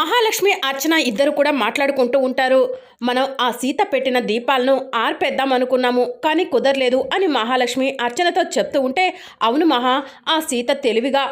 మహాలక్ష్మి అర్చన ఇద్దరు కూడా మాట్లాడుకుంటూ ఉంటారు. మనం ఆ సీత పెట్టిన దీపాలను ఆర్పేద్దాం అనుకున్నాము కానీ కుదరలేదు అని మహాలక్ష్మి అర్చనతో చెప్తూ ఉంటే అవును మహా ఆ సీత తెలివిగా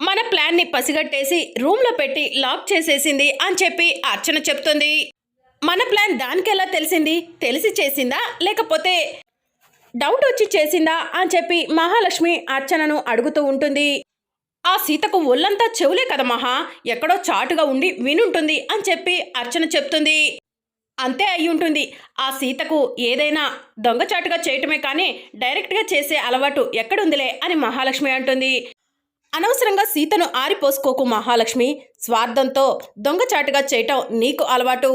మన ప్లాన్ని పసిగట్టేసి రూమ్లో పెట్టి లాక్ చేసేసింది అని చెప్పి అర్చన చెప్తుంది. మన ప్లాన్ దానికెలా తెలిసింది? తెలిసి చేసిందా? లేకపోతే డౌట్ వచ్చి చేసిందా? అని చెప్పి మహాలక్ష్మి అర్చనను అడుగుతూ ఉంటుంది. ఆ సీతకు ఒళ్ళంతా చెవులే కదా మహా. ఎక్కడో చాటుగా ఉండి వినుంటుంది అని చెప్పి అర్చన చెప్తుంది. అంతే అయి ఉంటుంది. ఆ సీతకు ఏదైనా దొంగచాటుగా చేయటమే కానీ డైరెక్ట్గా చేసే అలవాటు ఎక్కడుందిలే అని మహాలక్ష్మి అంటుంది. అనవసరంగా సీతను ఆరిపోసుకోకు మహాలక్ష్మి. స్వార్థంతో దొంగచాటుగా చేయటం నీకు అలవాటు.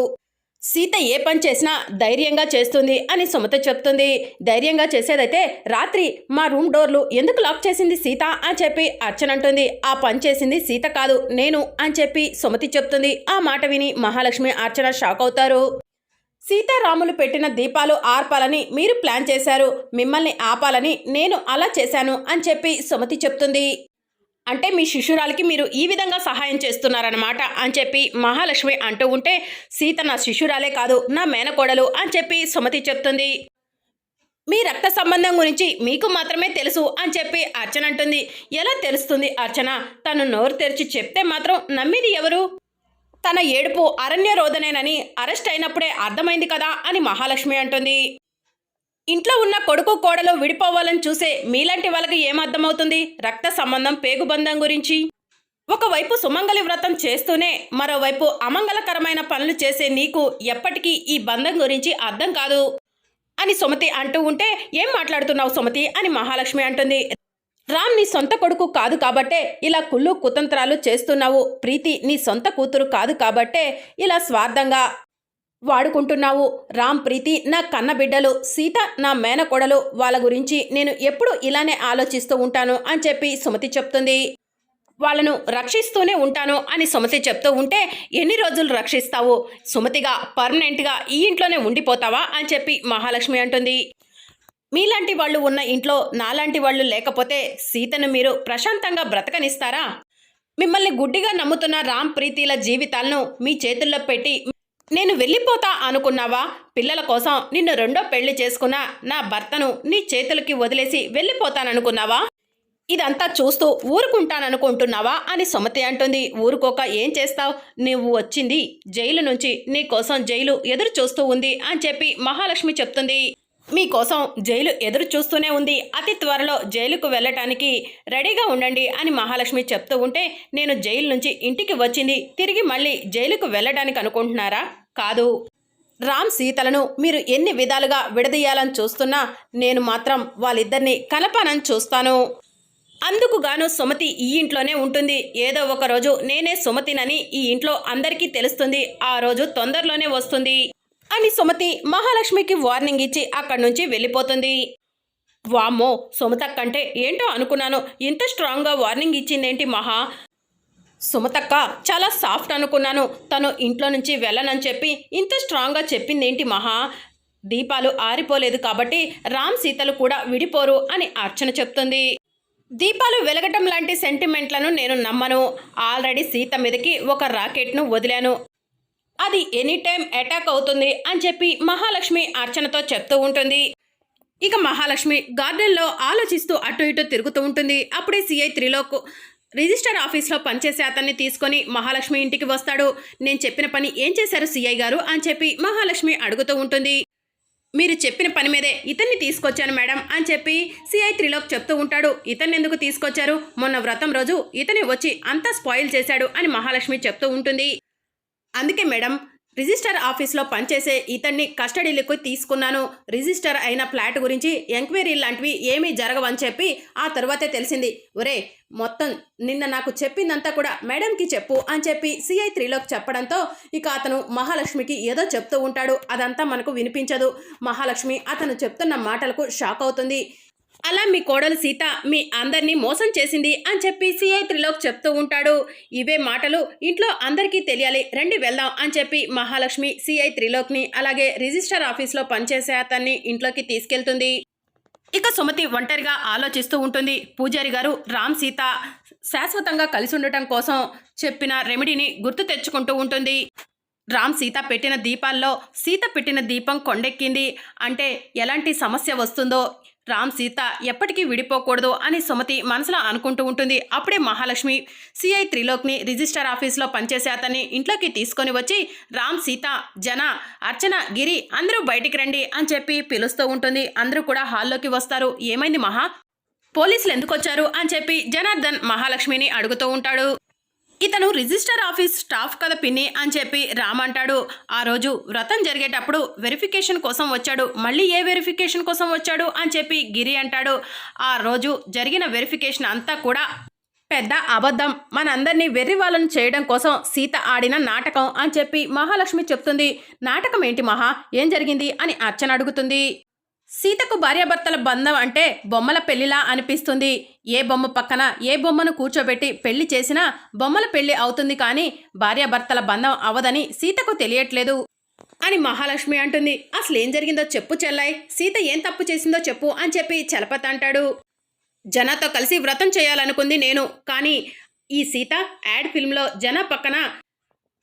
సీత ఏ పని చేసినా ధైర్యంగా చేస్తుంది అని సుమత చెప్తుంది. ధైర్యంగా చేసేదైతే రాత్రి మా రూమ్ డోర్లు ఎందుకు లాక్ చేసింది సీత అని చెప్పి అర్చన అంటుంది. ఆ పని చేసింది సీత కాదు నేను అని చెప్పి సుమతి చెప్తుంది. ఆ మాట విని మహాలక్ష్మి అర్చన షాక్ అవుతారు. సీతారాములు పెట్టిన దీపాలు ఆర్పాలని మీరు ప్లాన్ చేశారు. మిమ్మల్ని ఆపాలని నేను అలా చేశాను అని చెప్పి సుమతి చెప్తుంది. అంటే మీ శిష్యురాలికి మీరు ఈ విధంగా సహాయం చేస్తున్నారన్నమాట అని చెప్పి మహాలక్ష్మి అంటూ ఉంటే సీత నా శిష్యురాలే కాదు నా మేనకోడలు అని చెప్పి సుమతి చెప్తుంది. మీ రక్త సంబంధం గురించి మీకు మాత్రమే తెలుసు అని చెప్పి అర్చన అంటుంది. ఎలా తెలుస్తుంది అర్చన? తను నోరు తెరిచి చెప్తే మాత్రం నమ్మిది ఎవరు? తన ఏడుపు అరణ్య రోదనేనని అరెస్ట్ అయినప్పుడే అర్థమైంది కదా అని మహాలక్ష్మి అంటుంది. ఇంట్లో ఉన్న కొడుకు కోడలు విడిపోవాలని చూసే మీలాంటి వాళ్ళకి ఏం అర్థమవుతుంది రక్త సంబంధం పేగుబంధం గురించి. ఒకవైపు సుమంగలి వ్రతం చేస్తూనే మరోవైపు అమంగళకరమైన పనులు చేసే నీకు ఎప్పటికీ ఈ బంధం గురించి అర్థం కాదు అని సుమతి అంటూ ఉంటే ఏం మాట్లాడుతున్నావు సుమతి? అని మహాలక్ష్మి అంటుంది. రామ్ నీ సొంత కొడుకు కాదు కాబట్టే ఇలా కుళ్ళు కుతంత్రాలు చేస్తున్నావు. ప్రీతి నీ సొంత కూతురు కాదు కాబట్టే ఇలా స్వార్థంగా వాడుకుంటున్నావు. రామ్ ప్రీతి నా కన్నబిడ్డలు సీత నా మేనకోడలు వాళ్ళ గురించి నేను ఎప్పుడు ఇలానే ఆలోచిస్తూ ఉంటాను అని చెప్పి సుమతి చెప్తుంది. వాళ్ళను రక్షిస్తూనే ఉంటాను అని సుమతి చెప్తూ ఉంటే ఎన్ని రోజులు రక్షిస్తావు? సుమతిగా పర్మనెంట్గా ఈ ఇంట్లోనే ఉండిపోతావా? అని చెప్పి మహాలక్ష్మి అంటుంది. మీలాంటి వాళ్ళు ఉన్న ఇంట్లో నాలాంటి వాళ్ళు లేకపోతే సీతను మీరు ప్రశాంతంగా బ్రతకనిస్తారా? మిమ్మల్ని గుడ్డిగా నమ్ముతున్న రామ్ ప్రీతిల జీవితాలను మీ చేతుల్లో పెట్టి నేను వెళ్ళిపోతా అనుకున్నావా? పిల్లల కోసం నిన్ను రెండో పెళ్ళి చేసుకున్న నా భర్తను నీ చేతులకి వదిలేసి వెళ్ళిపోతాననుకున్నావా? ఇదంతా చూస్తూ ఊరుకుంటాననుకుంటున్నావా అని సుమతి అంటుంది. ఊరుకోక ఏం చేస్తావు? నువ్వు వచ్చింది జైలు నుంచి. నీ కోసం జైలు ఎదురు చూస్తూ ఉంది అని చెప్పి మహాలక్ష్మి చెప్తుంది. మీకోసం జైలు ఎదురు చూస్తూనే ఉంది. అతి త్వరలో జైలుకు వెళ్ళటానికి రెడీగా ఉండండి అని మహాలక్ష్మి చెప్తూ ఉంటే నేను జైలు నుంచి ఇంటికి వచ్చింది. తిరిగి మళ్ళీ జైలుకు వెళ్ళడానికి అనుకుంటున్నారా? కాదు. రామ్ సీతలను మీరు ఎన్ని విధాలుగా విడదీయాలని చూస్తున్నా నేను మాత్రం వాళ్ళిద్దరిని కలపానని చూస్తాను. అందుకు గాను సుమతి ఈ ఇంట్లోనే ఉంటుంది. ఏదో ఒక రోజు నేనే సుమతినని ఈ ఇంట్లో అందరికీ తెలుస్తుంది. ఆ రోజు తొందరలోనే వస్తుంది అని సుమతి మహాలక్ష్మికి వార్నింగ్ ఇచ్చి అక్కడి నుంచి వెళ్ళిపోతుంది. వామ్మో సుమత కంటే ఏంటో అనుకున్నాను. ఇంత స్ట్రాంగ్గా వార్నింగ్ ఇచ్చిందేంటి మహా? సుమతక్క చాలా సాఫ్ట్ అనుకున్నాను. తను ఇంట్లో నుంచి వెళ్ళనని చెప్పి ఇంత స్ట్రాంగ్గా చెప్పిందేంటి మహా? దీపాలు ఆరిపోలేదు కాబట్టి రామ్ సీతలు కూడా విడిపోరు అని అర్చన చెప్తుంది. దీపాలు వెలగటం లాంటి సెంటిమెంట్లను నేను నమ్మను. ఆల్రెడీ సీత మీదకి ఒక రాకెట్ను వదిలాను. అది ఎనీ టైం అటాక్ అవుతుంది అని చెప్పి మహాలక్ష్మి అర్చనతో చెప్తూ ఉంటుంది. ఇక మహాలక్ష్మి గార్డెన్లో ఆలోచిస్తూ అటు ఇటు తిరుగుతూ ఉంటుంది. అప్పుడే సిఐ త్రిలోక్ రిజిస్టర్ ఆఫీస్లో పనిచేసే అతన్ని తీసుకొని మహాలక్ష్మి ఇంటికి వస్తాడు. నేను చెప్పిన పని ఏం చేశారు సిఐ గారు? అని చెప్పి మహాలక్ష్మి అడుగుతూ ఉంటుంది. మీరు చెప్పిన పని మీదే ఇతన్ని తీసుకొచ్చాను మేడం అని చెప్పి సిఐ త్రిలోక్ చెప్తూ ఉంటాడు. ఇతన్ని ఎందుకు తీసుకొచ్చారు? మొన్న వ్రతం రోజు ఇతని వచ్చి అంతా స్పాయిల్ చేశాడు అని మహాలక్ష్మి చెప్తూ ఉంటుంది. అందుకే మేడం రిజిస్టర్ ఆఫీస్లో పనిచేసే ఇతన్ని కస్టడీలకు తీసుకున్నాను. రిజిస్టర్ అయిన ఫ్లాట్ గురించి ఎంక్వైరీ లాంటివి ఏమీ జరగవని చెప్పి ఆ తర్వాతే తెలిసింది. ఒరే మొత్తం నిన్న నాకు చెప్పిందంతా కూడా మేడంకి చెప్పు అని చెప్పి సిఐ త్రీలోకి చెప్పడంతో ఇక అతను మహాలక్ష్మికి ఏదో చెప్తూ ఉంటాడు. అదంతా మనకు వినిపించదు. మహాలక్ష్మి అతను చెప్తున్న మాటలకు షాక్ అవుతుంది. అలా మీ కోడలు సీత మీ అందరినీ మోసం చేసింది అని చెప్పి సిఐ త్రిలోక్ చెప్తూ ఉంటాడు. ఇవే మాటలు ఇంట్లో అందరికీ తెలియాలి రండి వెళ్దాం అని చెప్పి మహాలక్ష్మి సిఐ త్రిలోక్ని అలాగే రిజిస్టర్ ఆఫీస్లో పనిచేసే అతన్ని ఇంట్లోకి తీసుకెళ్తుంది. ఇక సుమతి ఒంటరిగా ఆలోచిస్తూ ఉంటుంది. పూజారి గారు రామ్ సీత శాశ్వతంగా కలిసి ఉండటం కోసం చెప్పిన రెమెడీని గుర్తు తెచ్చుకుంటూ ఉంటుంది. రామ్ సీత పెట్టిన దీపాల్లో సీత పెట్టిన దీపం కొండెక్కింది. అంటే ఎలాంటి సమస్య వస్తుందో రామ్ సీత ఎప్పటికీ విడిపోకూడదు అని సుమతి మనసులో అనుకుంటూ ఉంటుంది. అప్పుడే మహాలక్ష్మి సిఐ త్రిలోక్ని రిజిస్టర్ ఆఫీస్లో పనిచేసే అతన్ని ఇంట్లోకి తీసుకొని వచ్చి రామ్ సీత జన అర్చన గిరి అందరూ బయటికి రండి అని చెప్పి పిలుస్తూ ఉంటుంది. అందరూ కూడా హాల్లోకి వస్తారు. ఏమైంది మహా? పోలీసులు ఎందుకు వచ్చారు అని చెప్పి జనార్దన్ మహాలక్ష్మిని అడుగుతూ ఉంటాడు. ఇతను రిజిస్టర్ ఆఫీస్ స్టాఫ్ కదా పిన్ని అని చెప్పి రామ్ అంటాడు ఆ రోజు వ్రతం జరిగేటప్పుడు వెరిఫికేషన్ కోసం వచ్చాడు. మళ్ళీ ఏ వెరిఫికేషన్ కోసం వచ్చాడు అని చెప్పి గిరి అంటాడు. ఆ రోజు జరిగిన వెరిఫికేషన్ అంతా కూడా పెద్ద అబద్ధం. మనందరినీ వెర్రి వాళ్ళను చేయడం కోసం సీత ఆడిన నాటకం అని చెప్పి మహాలక్ష్మి చెప్తుంది. నాటకం ఏంటి మహా? ఏం జరిగింది? అని అర్చన అడుగుతుంది. సీతకు భార్యాభర్తల బంధం అంటే బొమ్మల పెళ్ళిలా అనిపిస్తుంది. ఏ బొమ్మ పక్కన ఏ బొమ్మను కూర్చోబెట్టి పెళ్ళి చేసినా బొమ్మల పెళ్ళి అవుతుంది కానీ భార్యాభర్తల బంధం అవదని సీతకు తెలియట్లేదు. అని మహాలక్ష్మి అంటుంది. అసలు ఏం జరిగిందో చెప్పు చెల్లాయి. సీత ఏం తప్పు చేసిందో చెప్పు అని చెప్పి చలపతి అంటాడు. జనాతో కలిసి వ్రతం చేయాలనుకుంది నేను. కానీ ఈ సీత యాడ్ ఫిల్మ్లో జన పక్కన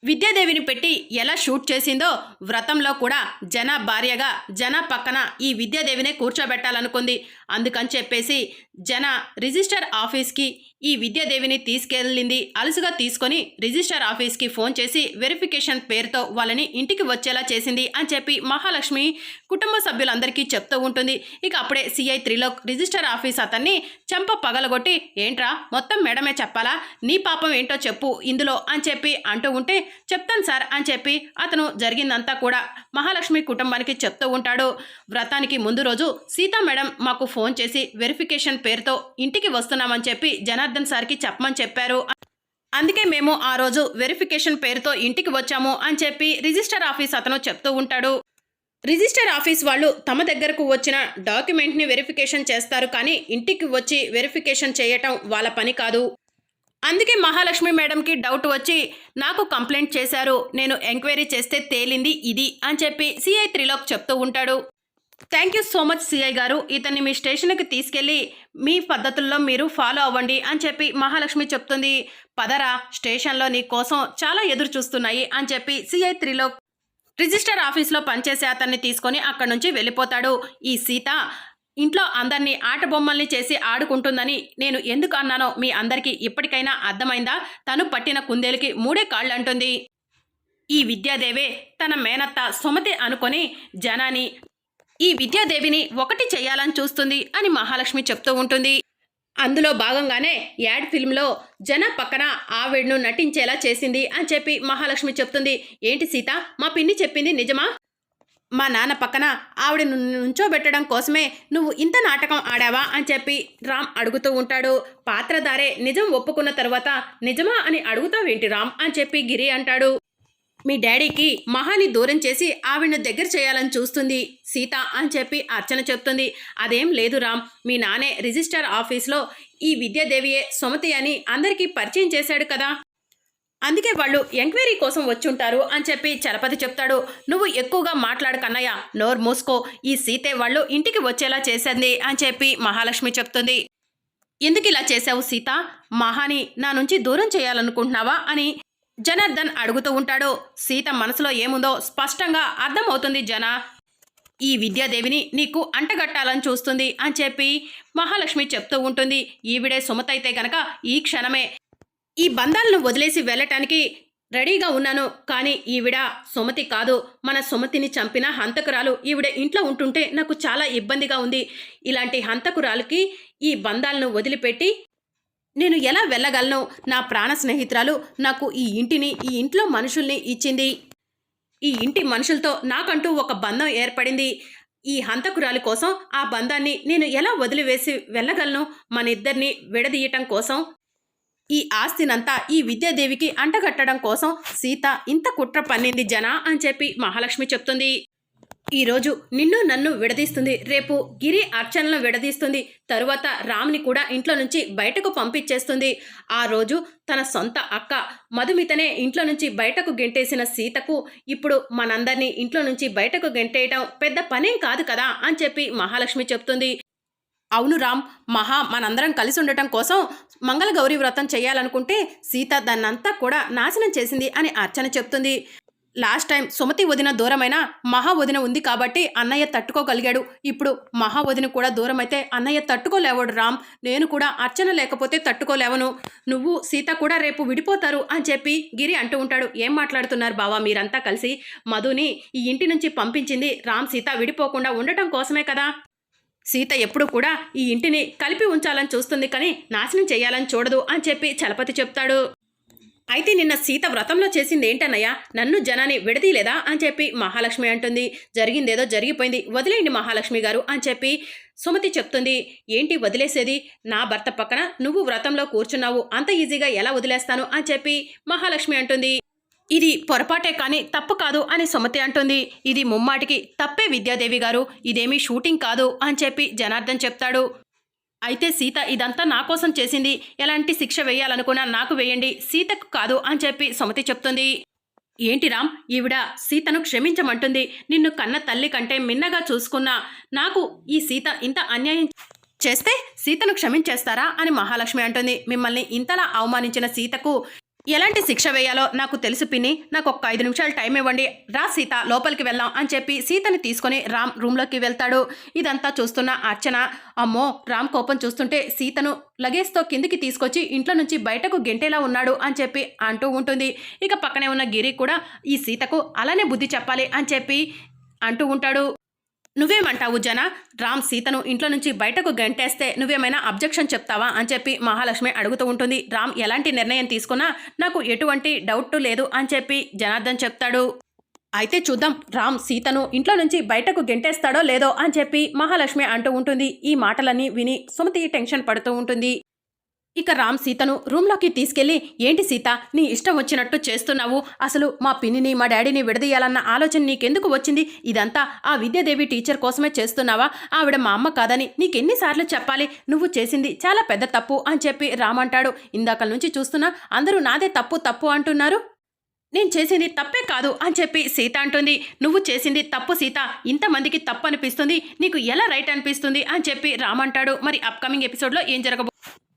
విద్యాదేవిని పెట్టి ఎలా షూట్ చేసిందో వ్రతంలో కూడా జన భార్యగా జన పక్కన ఈ విద్యాదేవినే కూర్చోబెట్టాలనుకుంది. అందుకని చెప్పేసి జన రిజిస్టర్ ఆఫీస్కి ఈ విద్యాదేవిని తీసుకెళ్ళింది. అలసుగా తీసుకొని రిజిస్టర్ ఆఫీస్కి ఫోన్ చేసి వెరిఫికేషన్ పేరుతో వాళ్ళని ఇంటికి వచ్చేలా చేసింది అని చెప్పి మహాలక్ష్మి కుటుంబ సభ్యులందరికీ చెప్తూ ఉంటుంది. ఇక అప్పుడే సిఐ త్రీలో రిజిస్టర్ ఆఫీస్ అతన్ని చెంప పగలగొట్టి ఏంట్రా మొత్తం మేడమే చెప్పాలా? నీ పాపం ఏంటో చెప్పు ఇందులో అని చెప్పి అంటూ ఉంటే చెప్తాను సార్ అని చెప్పి అతను జరిగిందంతా కూడా మహాలక్ష్మి కుటుంబానికి చెప్తూ ఉంటాడు. వ్రతానికి ముందు రోజు సీతా మేడం మాకు ఫోన్ చేసి వెరిఫికేషన్ పేరుతో ఇంటికి వస్తున్నామని చెప్పి జనార్దన్ సార్కి చెప్పమని చెప్పారు. అందుకే మేము ఆ రోజు వెరిఫికేషన్ పేరుతో ఇంటికి వచ్చాము అని చెప్పి రిజిస్టర్ ఆఫీస్ అతను చెప్తూ ఉంటాడు. రిజిస్టర్ ఆఫీస్ వాళ్ళు తమ దగ్గరకు వచ్చిన డాక్యుమెంట్ని వెరిఫికేషన్ చేస్తారు కానీ ఇంటికి వచ్చి వెరిఫికేషన్ చేయటం వాళ్ళ పని కాదు. అందుకే మహాలక్ష్మి మేడంకి డౌట్ వచ్చి నాకు కంప్లైంట్ చేశారు నేను ఎంక్వైరీ చేస్తే తేలింది ఇది అని చెప్పి సిఐ త్రిలోక్ చెప్తూ ఉంటాడు. Thank you so much CI గారు. ఇతన్ని మీ స్టేషన్కి తీసుకెళ్ళి మీ పద్ధతుల్లో మీరు ఫాలో అవ్వండి అని చెప్పి మహాలక్ష్మి చెప్తుంది. పదరా స్టేషన్లో నీ కోసం చాలా ఎదురు చూస్తున్నాయి అని చెప్పి సిఐ త్రిలోక్ రిజిస్టర్ ఆఫీస్లో పనిచేసే అతన్ని తీసుకొని అక్కడి నుంచి వెళ్ళిపోతాడు. ఈ సీత ఇంట్లో అందరినీ ఆట బొమ్మల్ని చేసి ఆడుకుంటుందని నేను ఎందుకు అన్నానో మీ అందరికీ ఇప్పటికైనా అర్థమైందా? తను పట్టిన కుందేలుకి మూడే కాళ్ళు అంటుంది ఈ విద్యాదేవే తన మేనత్త సుమతి అనుకొని జనాని ఈ విద్యాదేవిని ఒకటి చేయాలని చూస్తుంది అని మహాలక్ష్మి చెప్తూ ఉంటుంది. అందులో భాగంగానే యాడ్ ఫిల్మ్లో జన పక్కన ఆవిడను నటించేలా చేసింది అని చెప్పి మహాలక్ష్మి చెప్తుంది. ఏంటి సీత? మా పిన్ని చెప్పింది నిజమా? మా నాన్న పక్కన ఆవిడ నుంచోబెట్టడం కోసమే నువ్వు ఇంత నాటకం ఆడావా అని చెప్పి రామ్ అడుగుతూ ఉంటాడు. పాత్రధారే నిజం ఒప్పుకున్న తర్వాత నిజమా అని అడుగుతావేంటి రామ్ అని చెప్పి గిరి అంటాడు. మీ డాడీకి మహాని దూరం చేసి ఆవిడను దగ్గర చేయాలని చూస్తుంది సీత అని చెప్పి అర్చన చెప్తుంది. అదేం లేదు రామ్ మీ నానే రిజిస్టర్ ఆఫీస్లో ఈ విద్యాదేవియే సుమతి అని అందరికీ పరిచయం చేశాడు కదా. అందుకే వాళ్ళు ఎంక్వైరీ కోసం వచ్చుంటారు అని చెప్పి చలపతి చెప్తాడు. నువ్వు ఎక్కువగా మాట్లాడు కన్నయ్య. నోర్ మూసుకో. ఈ సీతే వాళ్ళు ఇంటికి వచ్చేలా చేసింది అని చెప్పి మహాలక్ష్మి చెప్తుంది. ఎందుకు ఇలా చేశావు సీత? మహాని నా నుంచి దూరం చేయాలనుకుంటున్నావా అని జనార్దన్ అడుగుతూ ఉంటాడు. సీత మనసులో ఏముందో స్పష్టంగా అర్థమవుతుంది జన. ఈ విద్యాదేవిని నీకు అంటగట్టాలని చూస్తుంది అని చెప్పి మహాలక్ష్మి చెప్తూ ఉంటుంది. ఈవిడే సుమత అయితే గనక ఈ క్షణమే ఈ బంధాలను వదిలేసి వెళ్ళటానికి రెడీగా ఉన్నాను. కానీ ఈవిడ సుమతి కాదు. మన సుమతిని చంపిన హంతకురాలు ఈవిడ ఇంట్లో ఉంటుంటే నాకు చాలా ఇబ్బందిగా ఉంది. ఇలాంటి హంతకురాలకి ఈ బంధాలను వదిలిపెట్టి నేను ఎలా వెళ్ళగలను? నా ప్రాణ స్నేహితురాలు నాకు ఈ ఇంటిని ఈ ఇంట్లో మనుషుల్ని ఇచ్చింది. ఈ ఇంటి మనుషులతో నాకంటూ ఒక బంధం ఏర్పడింది. ఈ హంతకురాలి కోసం ఆ బంధాన్ని నేను ఎలా వదిలివేసి వెళ్ళగలను? మన ఇద్దరిని విడదీయటం కోసం ఈ ఆస్తినంతా ఈ విద్యాదేవికి అంటగట్టడం కోసం సీత ఇంత కుట్ర పన్నింది జన అని చెప్పి మహాలక్ష్మి చెప్తుంది. ఈరోజు నిన్ను నన్ను విడదీస్తుంది. రేపు గిరి అర్చనలను విడదీస్తుంది. తరువాత రామ్ని కూడా ఇంట్లో నుంచి బయటకు పంపించేస్తుంది. ఆ రోజు తన సొంత అక్క మధుమితనే ఇంట్లో నుంచి బయటకు గెంటేసిన సీతకు ఇప్పుడు మనందరినీ ఇంట్లో నుంచి బయటకు గెంటేయటం పెద్ద పనేం కాదు కదా అని చెప్పి మహాలక్ష్మి చెప్తుంది. అవును రామ్ మహా మనందరం కలిసి ఉండటం కోసం మంగళగౌరి వ్రతం చేయాలనుకుంటే సీత దాన్నంతా కూడా నాశనం చేసింది అని అర్చన చెప్తుంది. లాస్ట్ టైం సుమతి వదిన దూరమైన మహా వదిన ఉంది కాబట్టి అన్నయ్య తట్టుకోగలిగాడు. ఇప్పుడు మహా వదిన కూడా దూరమైతే అన్నయ్య తట్టుకోలేవాడు రామ్. నేను కూడా అర్చన లేకపోతే తట్టుకోలేవను. నువ్వు సీత కూడా రేపు విడిపోతారు అని చెప్పి గిరి అంటూ ఉంటాడు. ఏం మాట్లాడుతున్నారు బావా మీరంతా కలిసి? మధుని ఈ ఇంటి నుంచి పంపించింది రామ్ సీత విడిపోకుండా ఉండటం కోసమే కదా? సీత ఎప్పుడు కూడా ఈ ఇంటిని కలిపి ఉంచాలని చూస్తుంది కానీ నాశనం చేయాలని చూడదు అని చెప్పి చలపతి చెప్తాడు. అయితే నిన్న సీత వ్రతంలో చేసింది ఏంటన్నయ్యా? నన్ను జనాన్ని విడదీలేదా అని చెప్పి మహాలక్ష్మి అంటుంది. జరిగిందేదో జరిగిపోయింది వదిలేయండి మహాలక్ష్మి గారు అని చెప్పి సుమతి చెప్తుంది. ఏంటి వదిలేసేది? నా భర్త పక్కన నువ్వు వ్రతంలో కూర్చున్నావు అంత ఈజీగా ఎలా వదిలేస్తాను? అని చెప్పి మహాలక్ష్మి అంటుంది. ఇది పొరపాటే కానీ తప్పు కాదు అని సుమతి అంటుంది. ఇది ముమ్మాటికి తప్పే విద్యాదేవి గారు. ఇదేమీ షూటింగ్ కాదు అని చెప్పి జనార్దన్ చెప్తాడు. అయితే సీత ఇదంతా నా కోసం చేసింది. ఎలాంటి శిక్ష వేయాలనుకున్నా నాకు వేయండి. సీతకు కాదు అని చెప్పి సుమతి చెప్తుంది. ఏంటి రామ్? ఈవిడ సీతను క్షమించమంటుంది. నిన్ను కన్న తల్లి కంటే మిన్నగా చూసుకున్నా నాకు ఈ సీత ఇంత అన్యాయం చేస్తే సీతను క్షమించేస్తారా అని మహాలక్ష్మి అంటుంది. మిమ్మల్ని ఇంతలా అవమానించిన సీతకు ఎలాంటి శిక్ష వేయాలో నాకు తెలుసు పిన్ని. నాకు ఒక్క ఐదు నిమిషాలు టైం ఇవ్వండి. రా సీత లోపలికి వెళ్దాం అని చెప్పి సీతని తీసుకొని రామ్ రూమ్లోకి వెళ్తాడు. ఇదంతా చూస్తున్న అర్చన అమ్మో రామ్ కోపం చూస్తుంటే సీతను లగేజ్తో కిందికి తీసుకొచ్చి ఇంట్లో నుంచి బయటకు గెంటేలా ఉన్నాడు అని చెప్పి అంటూ ఉంటుంది. ఇక పక్కనే ఉన్న గిరి కూడా ఈ సీతకు అలానే బుద్ధి చెప్పాలి అని చెప్పి అంటూ ఉంటాడు. నువ్వేమంటావు జన? రామ్ సీతను ఇంట్లో నుంచి బయటకు గంటేస్తే నువ్వేమైనా అబ్జెక్షన్ చెప్తావా అని చెప్పి మహాలక్ష్మి అడుగుతూ ఉంటుంది. రామ్ ఎలాంటి నిర్ణయం తీసుకున్నా నాకు ఎటువంటి డౌట్ లేదు అని చెప్పి జనార్దన్ చెప్తాడు. అయితే చూద్దాం రామ్ సీతను ఇంట్లో నుంచి బయటకు గెంటేస్తాడో లేదో అని చెప్పి మహాలక్ష్మి అంటూ ఉంటుంది. ఈ మాటలన్నీ విని సుమతి టెన్షన్ పడుతూ ఉంటుంది. ఇక రామ్ సీతను రూమ్లోకి తీసుకెళ్ళి ఏంటి సీత నీ ఇష్టం వచ్చినట్టు చేస్తున్నావు? అసలు మా పిన్నిని మా డాడీని విడదీయాలన్న ఆలోచన నీకెందుకు వచ్చింది? ఇదంతా ఆ విద్యాదేవి టీచర్ కోసమే చేస్తున్నావా? ఆవిడ మా అమ్మ కాదని నీకెన్నిసార్లు చెప్పాలి? నువ్వు చేసింది చాలా పెద్ద తప్పు అని చెప్పి రామ్ అంటాడు. ఇందాకల నుంచి చూస్తున్నా అందరూ నాదే తప్పు తప్పు అంటున్నారు? నేను చేసింది తప్పే కాదు అని చెప్పి సీత అంటుంది. నువ్వు చేసింది తప్పు సీత ఇంతమందికి తప్పు అనిపిస్తుంది నీకు ఎలా రైట్ అనిపిస్తుంది? అని చెప్పి రామ్ అంటాడు. మరి అప్కమింగ్ ఎపిసోడ్లో ఏం జరగబో